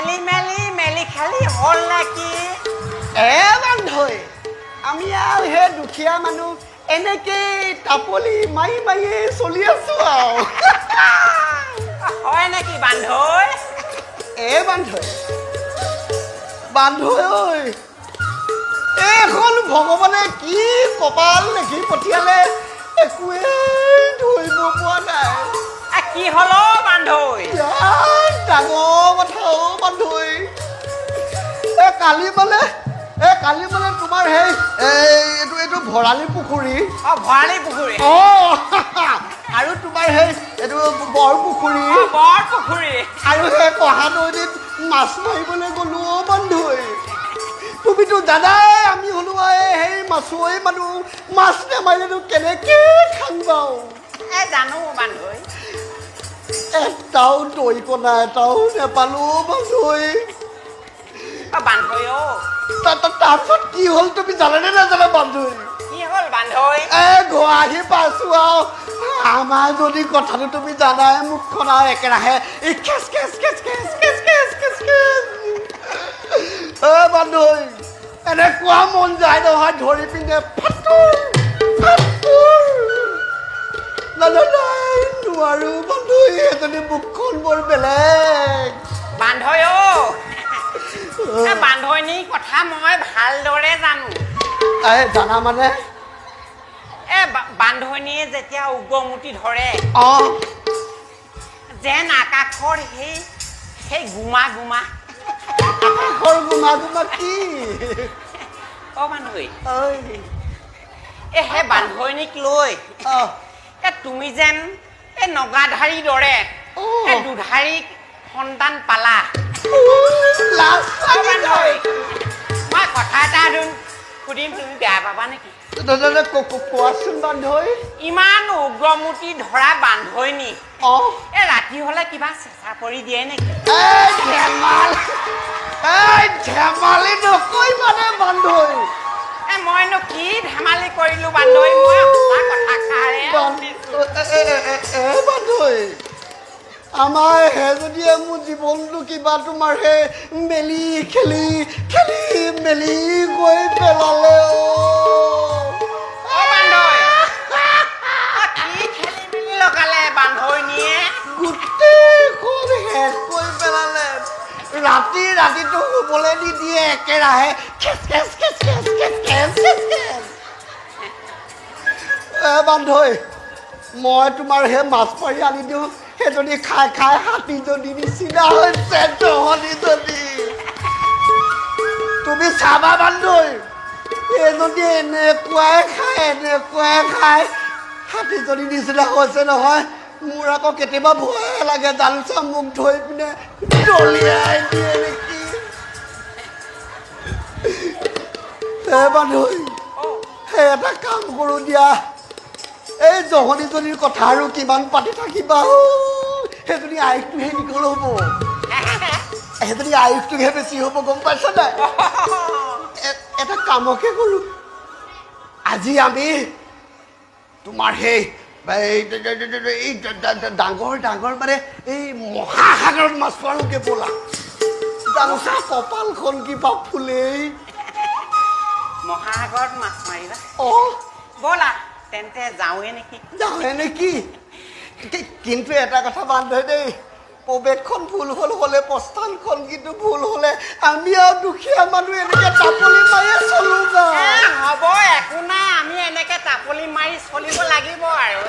খেলি মেলি মেলি খেলি হ'ল নেকি? এ বান্ধৈ আমি আৰু সেই দুখীয়া মানুহ এনেকেই টাপলি মাৰি মাৰিয়ে চলি আছো আৰু। হয় নেকি বান্ধৈ এ বান্ধৈ বান্ধৈ ঐ এইখন ভগৱানে কি কপাল দেখি পঠিয়ালে একোৱেই ধৰিব পৰা নাই। কি হ'ল বান্ধৈ ভৰালি পুখুৰী। অ ভৰালি পুখুৰী। অ আৰু তোমাৰ সেই এইটো বৰ পুখুৰী। বৰ পুখুৰী। আৰু সেই কহা নদীত মাছ মাৰিবলৈ গ'লো অ বান্ধৈ। তুমিতো জানাই আমি হ'লো সেই মাছুৱৈ মানুহ। মাছ নেমাৰিলেনো কেনেকে খাম বাৰু এ জানো বান্ধৈ। এটাও দৈ কণা এটাও নেপালো বান্ধৈ। অ বান্ধৈ অ তা- তা- তাৰপিছত কি হ'ল তুমি জানানে নাজানা বান্ধৈ কি হ'ল বান্ধৈ এ গুৱাহাটী পাইছো আৰু আমাৰ যদি কথাটো তুমি জানাই মুখখন আৰু একেৰাহে। এই খেচ খেচ খেচ খেচ খেচ খেচ খেচ খেচ এ বান্ধৈ এনেকুৱা মন যায় নহয় ধৰি পিনে ফাটোৰ ফাটোৰ। নোৱাৰো বান্ধৈ এজনী মুখখন বৰ বেলেগ। বান্ধৈ অ এ বান্ধৈনী কথা মই ভালদৰে জানো জানা মানে এ বা- বান্ধৈনীয়ে যেতিয়া উগ্ৰমুতি ধৰে অ যেন আকাশৰ সেই সেই গুমা গুমা আকাশৰ গুমা গুমা কি অ বান্ধৈ ঐ এ সেই বান্ধৈনীক লৈ অ এ তুমি যেন এই নগাধাৰী দৰে অ। এই দুধাৰী সন্তান পালা বান্ধৈ মই কথা এটা সুধিম তুমি বেয়া পাবা নেকি কোৱাচোন বান্ধৈ ইমান উগ্ৰমুতি ধৰা বান্ধৈনী অ এই ৰাতি হলে কিবা চেঁচা পৰি দিয়ে নেকি ধেমালি মানে বান্ধৈ এ মইনো কি ধেমালি কৰিলো বান্ধৈ বান্ধৈ আমাৰ সেইজনীয়ে মোৰ জীৱনটো কিবা তোমাৰ সেই মেলি খেলি খেলি মেলি গৈ পেলালে। গোটেইখন শেষ কৰি ৰাতি ৰাতিটো শুবলৈ নিদিয়ে একেৰাহে। খেচ খেচ খেচ খেচ খেচ খেচ খেচ খেচ। এ বান্ধৈ মই তোমাৰ সেই মাছ মাৰি আনি দিওঁ। সেইজনী খাই খাই হাতীজনী নিচিনা হৈছে জহনীজনী তুমি চাবা বান্ধৈ এইজনী এনেকুৱাই খাই এনেকুৱাই খাই হাতীজনী নিচিনা হৈছে নহয়। মোৰ আকৌ কেতিয়াবা ভয়ে লাগে জালুচা মোক ধৰি পিনে দলিয়াই দিয়ে নেকি। বান্ধৈ সেই এটা কাম কৰোঁ দিয়া। এই জহনীজনীৰ কথা আৰু কিমান পাতি থাকিবা হেদুনি আরেকটু হেনি হব হেদুনি আরেকটু ভেবেছি হব গম পাইছ না এটা কামকে কৰো আজি আমি তোমাৰ সেই এই ডাঙৰ ডাঙৰ মানে এই মহাসাগৰত মাছ মাৰোঁকে ব'লা গামোচা কি কিবা ফুলেই মহাসাগৰত মাছ মাৰিবা অ' ব'লা তেন্তে যাওঁৱে নেকি যাওঁৱে নেকি কিন্তু এটা কথা বান্ধে দেই প্ৰৱেশখন ভুল হ'ল হ'লে প্ৰস্থানখন কিন্তু ভুল হ'লে আমি আৰু দুখীয়া মানুহ এনেকে টাপলি মাৰিয়ে চলো যা এ, হ'ব একো নাই আমি এনেকে টাপলি মাৰি চলিব লাগিব আৰু।